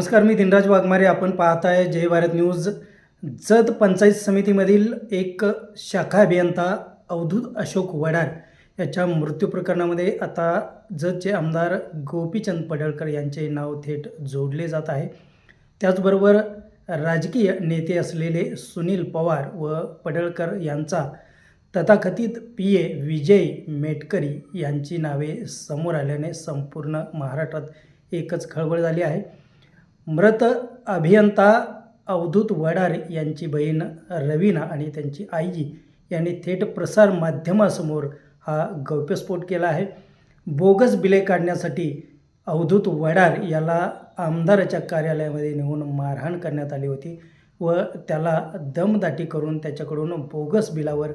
नमस्कार मी दिनराज वाघमारे. आपण पाहत आहे जय भारत न्यूज. जत पंचायत समितीमधील एक शाखा अभियंता अवधूत अशोक वडार याच्या मृत्यू प्रकरणामध्ये आता जतचे आमदार गोपीचंद पडळकर यांचे नाव थेट जोडले जात आहे. त्याचबरोबर राजकीय नेते असलेले सुनील पवार व पडळकर यांचा तथाकथित पी ए विजय मेटकरी यांची नावे समोर आल्याने संपूर्ण महाराष्ट्रात एकच खळबळ झाली आहे. मृत अभियंता अवधूत वडार यांची बहीण रवीना आणि त्यांची आईजी यांनी थेट प्रसार माध्यमासमोर हा गौप्यस्फोट केला आहे. बोगस बिले काढण्यासाठी अवधूत वडार याला आमदाराच्या कार्यालयामध्ये नेऊन मारहाण करण्यात आली होती व त्याला दमदाटी करून त्याच्याकडून बोगस बिलावर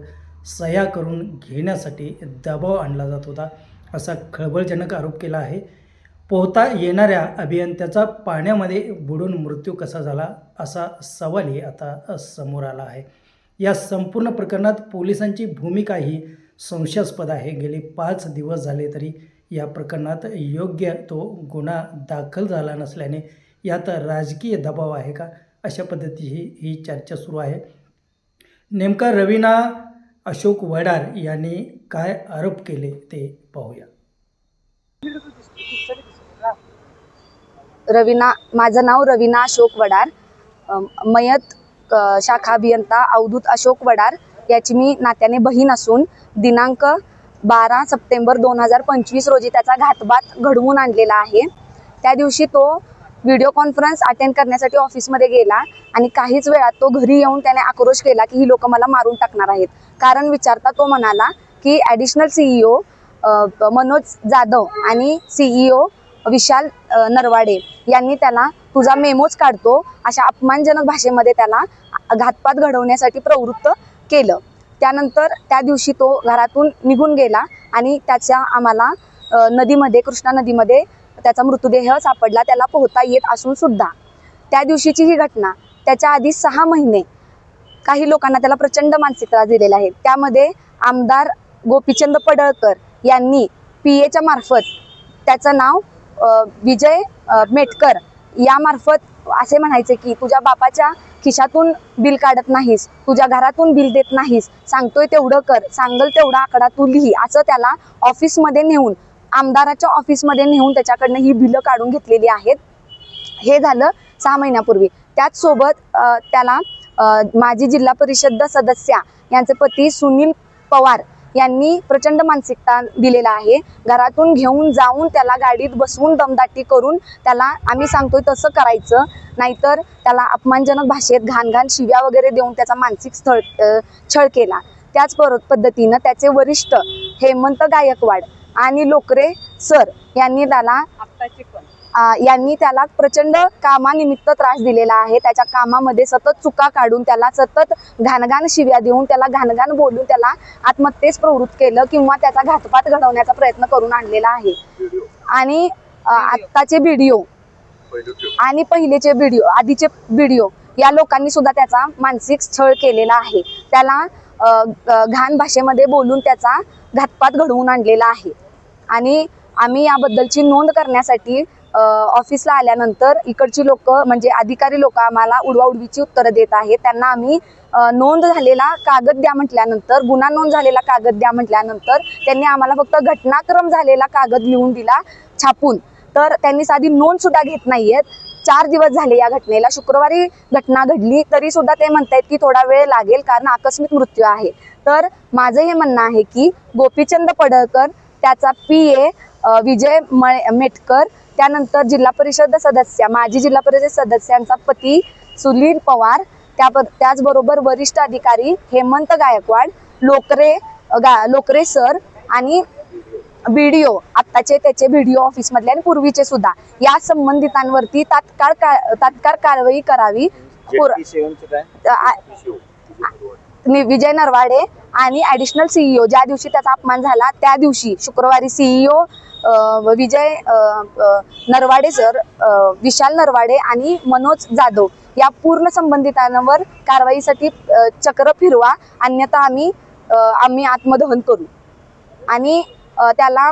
सह्या करून घेण्यासाठी दबाव आणला जात होता असा खळबळजनक आरोप केला आहे. पोहता येणाऱ्या अभियंत्याचा पाण्यामध्ये बुडून मृत्यू कसा झाला असा सवालही आता समोर आला आहे. या संपूर्ण प्रकरणात पोलिसांची भूमिका ही संशयास्पद आहे. गेली पाच दिवस झाले तरी या प्रकरणात योग्य तो गुन्हा दाखल झाला नसल्याने यात राजकीय दबाव आहे का अशा पद्धतीची ही चर्चा सुरू आहे. नेमका रवीना अशोक वडार यांनी काय आरोप केले ते पाहूया. रवीना माझं नाव रवीना अशोक वडार. मयत शाखा अभियंता अवधूत अशोक वडार याची मी नात्याने बहीण असून दिनांक बारा सप्टेंबर दोन हजार पंचवीस रोजी त्याचा घातपात घडवून आणलेला आहे. त्या दिवशी तो व्हिडिओ कॉन्फरन्स अटेंड करण्यासाठी ऑफिसमध्ये गेला आणि काहीच वेळात तो घरी येऊन त्याने आक्रोश केला की ही लोक मला मारून टाकणार आहेत. कारण विचारता तो म्हणाला की ॲडिशनल सीईओ मनोज जाधव आणि सीईओ विशाल नरवाडे यांनी त्याला तुझा मेमोच काढतो अशा अपमानजनक भाषेमध्ये त्याला घातपात घडवण्यासाठी प्रवृत्त केलं. त्यानंतर त्या दिवशी तो घरातून निघून गेला आणि त्याच्या आम्हाला नदीमध्ये कृष्णा नदीमध्ये त्याचा मृतदेह सापडला त्याला पोहता येत असून सुद्धा. त्या दिवशीची ही घटना त्याच्या आधी सहा महिने काही लोकांना त्याला प्रचंड मानसिक त्रास दिलेला आहे. त्यामध्ये आमदार गोपीचंद पडळकर यांनी पी एच्या मार्फत त्याचं नाव विजय मेटकर यामार्फत असे म्हणायचे की तुझ्या बापाच्या खिशातून बिल काढत नाहीस तुझ्या घरातून बिल देत नाहीस सांगतोय तेवढं कर सांगल तेवढा आकडा तू लिही असं त्याला ऑफिसमध्ये नेऊन आमदाराच्या ऑफिसमध्ये नेऊन त्याच्याकडनं ही बिलं काढून घेतलेली आहेत. हे झालं सहा महिन्यापूर्वी. त्याचसोबत त्याला माजी जिल्हा परिषद सदस्या यांचे पती सुनील पवार यांनी प्रचंड मानसिकता दिलेला आहे. घरातून घेऊन जाऊन त्याला गाडीत बसवून दमदाटी करून त्याला आम्ही सांगतोय तसं करायचं. नाहीतर त्याला अपमानजनक भाषेत घाण घाण शिव्या वगैरे देऊन त्याचा मानसिक स्थळ छळ केला. त्याच पद्धतीनं त्याचे वरिष्ठ हेमंत गायकवाड आणि लोकरे सर यांनी त्याला यांनी त्याला प्रचंड कामानिमित्त त्रास दिलेला आहे. त्याच्या कामामध्ये सतत चुका काढून त्याला सतत घाणघाण शिव्या देऊन त्याला घाणघाण बोलून त्याला आत्महत्येस प्रवृत्त केलं किंवा त्याचा घातपात घडवण्याचा प्रयत्न करून आणलेला आहे. आणि आत्ताचे व्हिडिओ आणि पहिलेचे व्हिडिओ आधीचे व्हिडिओ या लोकांनी सुद्धा त्याचा मानसिक छळ केलेला आहे. त्याला घाण भाषेमध्ये बोलून त्याचा घातपात घडवून आणलेला आहे. आणि आम्ही याबद्दलची नोंद करण्यासाठी ऑफिसला आल्यानंतर इकडची लोक म्हणजे अधिकारी लोक आम्हाला उडवाउडवीची उत्तरं देत आहेत. त्यांना आम्ही नोंद झालेला कागद द्या म्हटल्यानंतर गुन्हा नोंद झालेला कागद द्या म्हटल्यानंतर त्यांनी आम्हाला फक्त घटनाक्रम झालेला कागद लिहून दिला छापून. तर त्यांनी साधी नोंद सुद्धा घेत नाहीयेत. चार दिवस झाले या घटनेला. शुक्रवारी घटना घडली तरी सुद्धा ते म्हणतायत की थोडा वेळ लागेल कारण आकस्मिक मृत्यू आहे. तर माझं हे म्हणणं आहे की गोपीचंद पडळकर त्याचा पी ए विजय मेटकर त्यानंतर जिल्हा परिषद सदस्य माजी जिल्हा परिषद सदस्यांचा पती सुनील पवार त्या त्याचबरोबर वरिष्ठ अधिकारी हेमंत गायकवाड लोकरे गा लोकरे सर आणि व्हिडिओ आत्ताचे त्याचे व्हिडिओ ऑफिसमधले आणि पूर्वीचे सुद्धा. या संबंधितांवरती तात्काळ तात्काळ कारवाई करावी. विजय नरवाडे आणि ॲडिशनल सीईओ ज्या दिवशी त्याचा अपमान झाला त्या दिवशी शुक्रवारी सीईओ विजय अ, अ, नरवाडे सर विशाल नरवाडे आणि मनोज जाधव या पूर्ण संबंधितांवर कारवाईसाठी चक्र फिरवा अन्यथा आम्ही आम्ही आत्मदहन करू. आणि त्याला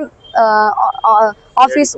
ऑफिस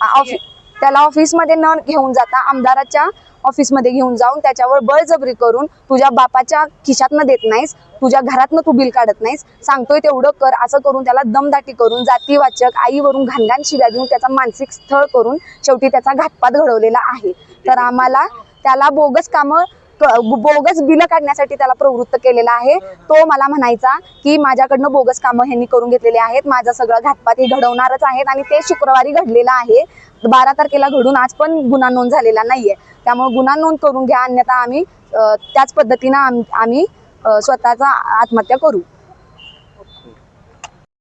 ऑफिस त्याला ऑफिसमध्ये न घेऊन जाता आमदाराच्या ऑफिसमध्ये घेऊन जाऊन त्याच्यावर बळजबरी करून तुझ्या बापाच्या खिशातनं देत नाहीस तुझ्या घरातनं तू बिल काढत नाहीस सांगतोय तेवढं कर असं करून त्याला दमदाटी करून जातीवाचक आईवरून घाणघाण शिव्या देऊन त्याचा मानसिक स्थळ करून शेवटी त्याचा घातपात घडवलेला आहे. तर आम्हाला त्याला बोगस कामं बोगस बिल काढण्यासाठी त्याला प्रवृत्त केलेला आहे. तो मला म्हणायचा की माझ्याकडनं बोगस कामं ह्यांनी करून घेतलेली आहेत. माझं सगळं घातपाती घडवणारच आहेत आणि ते शुक्रवारी घडलेलं आहे. बारा तारखेला घडून आज पण गुन्हा नोंद झालेला नाहीये. त्यामुळे गुन्हा नोंद करून घ्या. अन्यथा आम्ही त्याच पद्धतीनं आम- आम्ही स्वतःचा आत्महत्या करू.